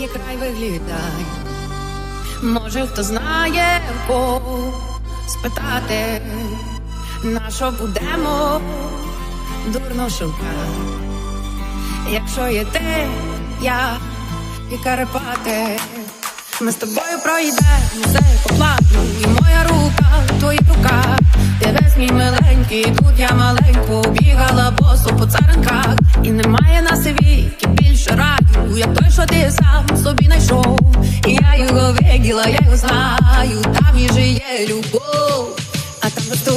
є край виглядає. Може, хто знає в кого спитати, на що будемо дурно шукати. Якщо є ти, я і Карпати, ми з тобою пройдемо все по плану, і моя рука в твоїх руках. Ти весь мій миленький, тут я маленьку бігала босу по царинках, і немає на світі його я його знаю, там і жиє любов, а там ось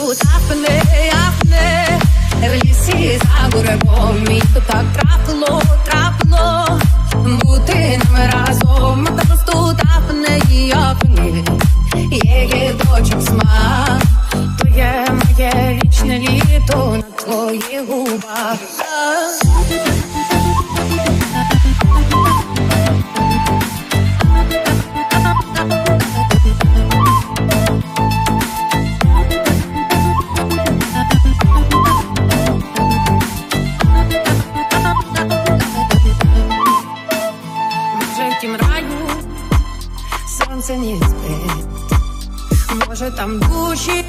там душі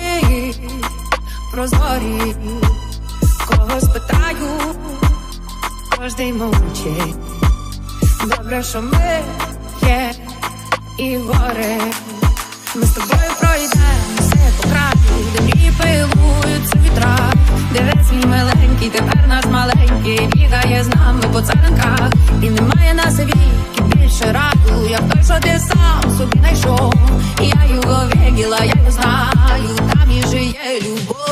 прозорі, кого спитаю, кожний мовчить. Добре, що ми є і гори. Ми з тобою пройдемо все по краплі, де мрії пилуються вітра, де весь мій миленький, тепер наш маленький. Бігає з нами по царинках, і немає на віки більше раду, як той, що ти сам собі знайшов. Я його виділа, я його знаю, там і жиє любов,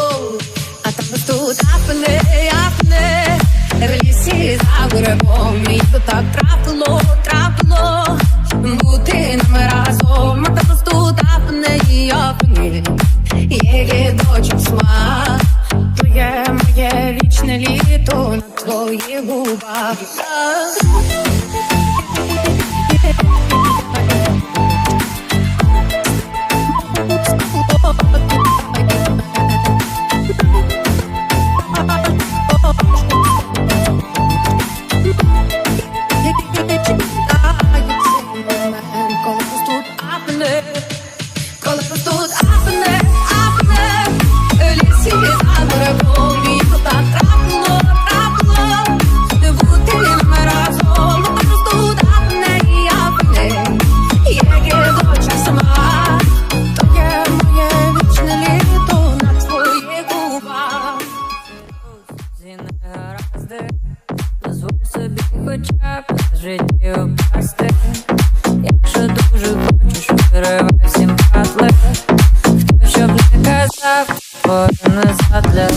не задля.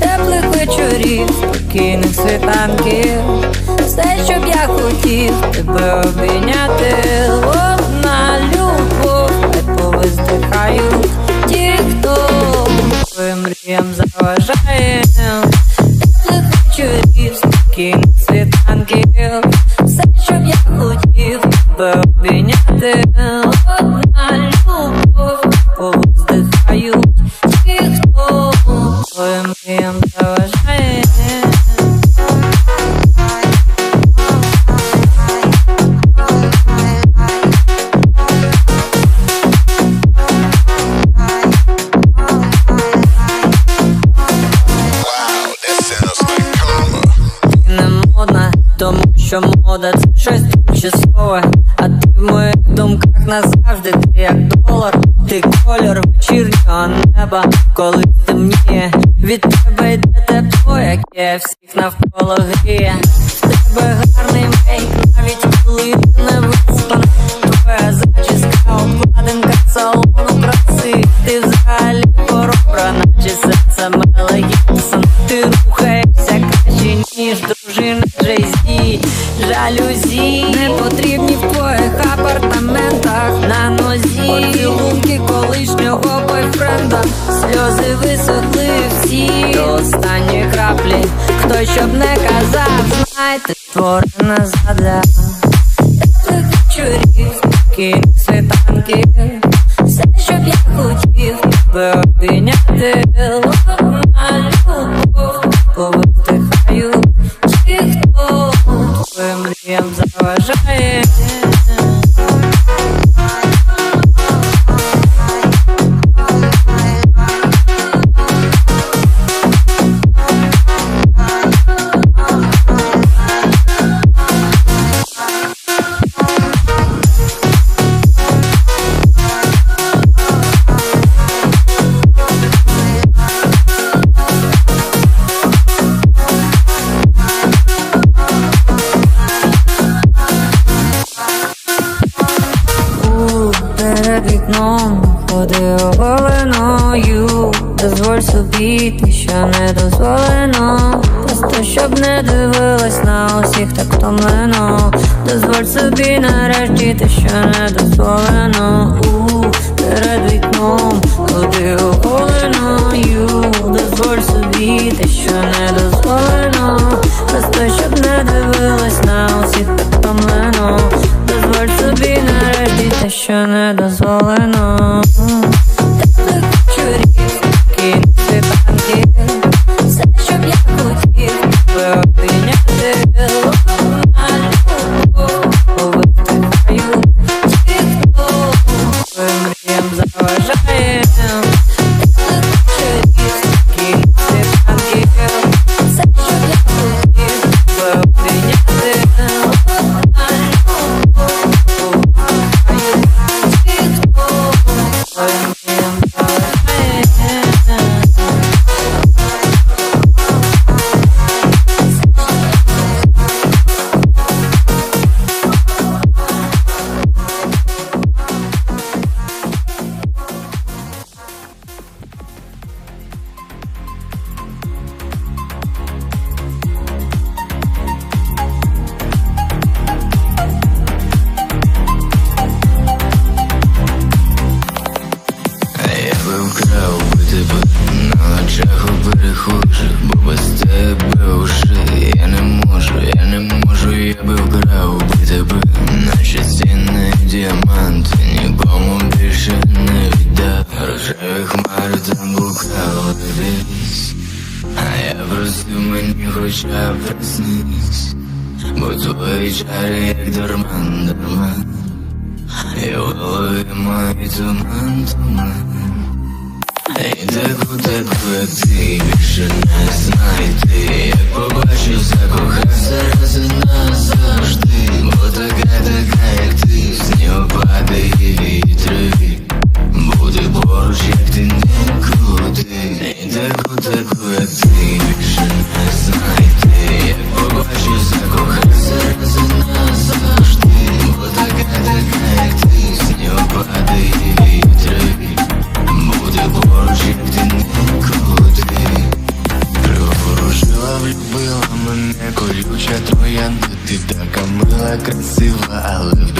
Теплих вечорів, спокійних світанків. Все, щоб я хотів тебе обійняти. Одна любов, не повиздихають ті, хто твоїм мріям заважає. Теплих вечорів, спокійних світанків. Все, щоб я хотів тебе обійняти. Що мода це щось тимчасове. А ти в моїх думках назавжди ти як долар, ти кольор вечірнього неба, коли темніє. Від тебе йде тепло, яке всіх навколо гріє. В тебе гарний мейк, навіть коли ти не створена те, що не дозволено. Просто щоб не дивилась на усіх так втомлено. Дозволь собі нарешті те, що не дозволено. Перед вікном, ходи оголеною, дозволь собі те, що не дозволено. Просто щоб не дивилась на усіх так втомлено. Як дурман, дурман. І в голові має туман, туман. І таку, таку, як ти більше не знайти. Як побачу, закохався раз і назавжди. Бо така, така, як ти, снігопади і вітри. Буде поруч, як ти нікуди. І таку, таку, як ти більше не знайти. Як побачу, закохався раз і вітри Буде як ти нікуди влюбила мене колюча троянда Ти така мила, красива, але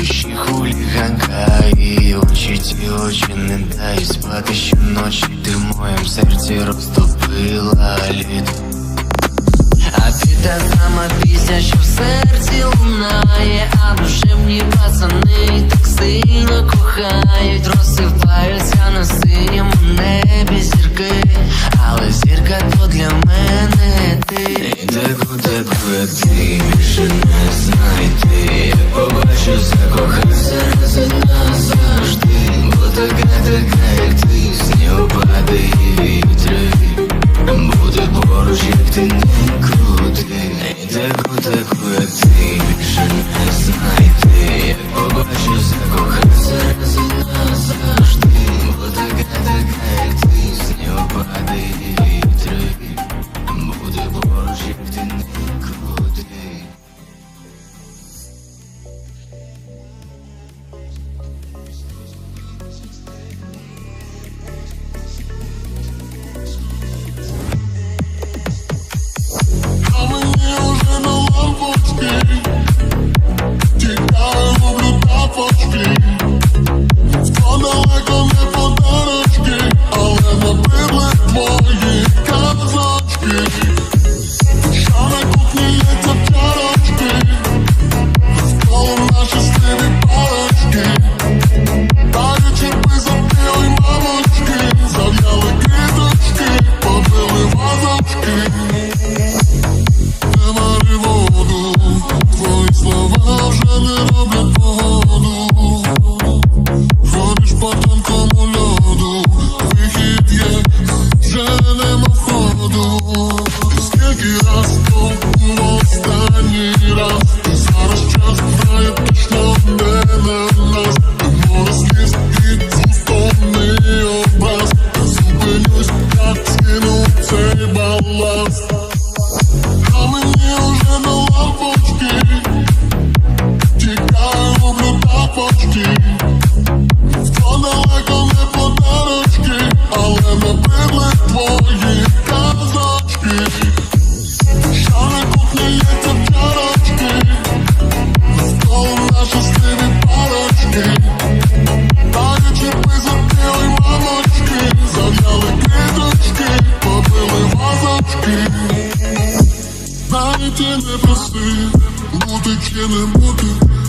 Ти не проси, бути чи не бути,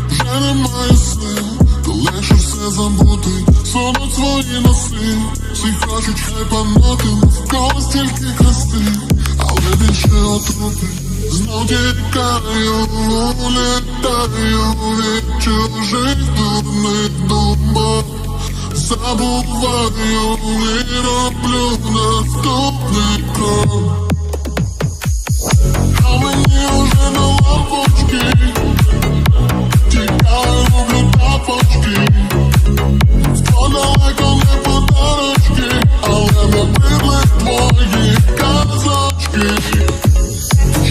вже немає сил, та легше все забути, Соно свої носи, всі кажуть, хай паноти, в кого стільки хрести, але більше отрути. Знов тікаю, літаю від чужих дурних думок, забуваю і роблю наступний крок. Казачки,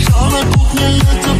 Шана кухня летит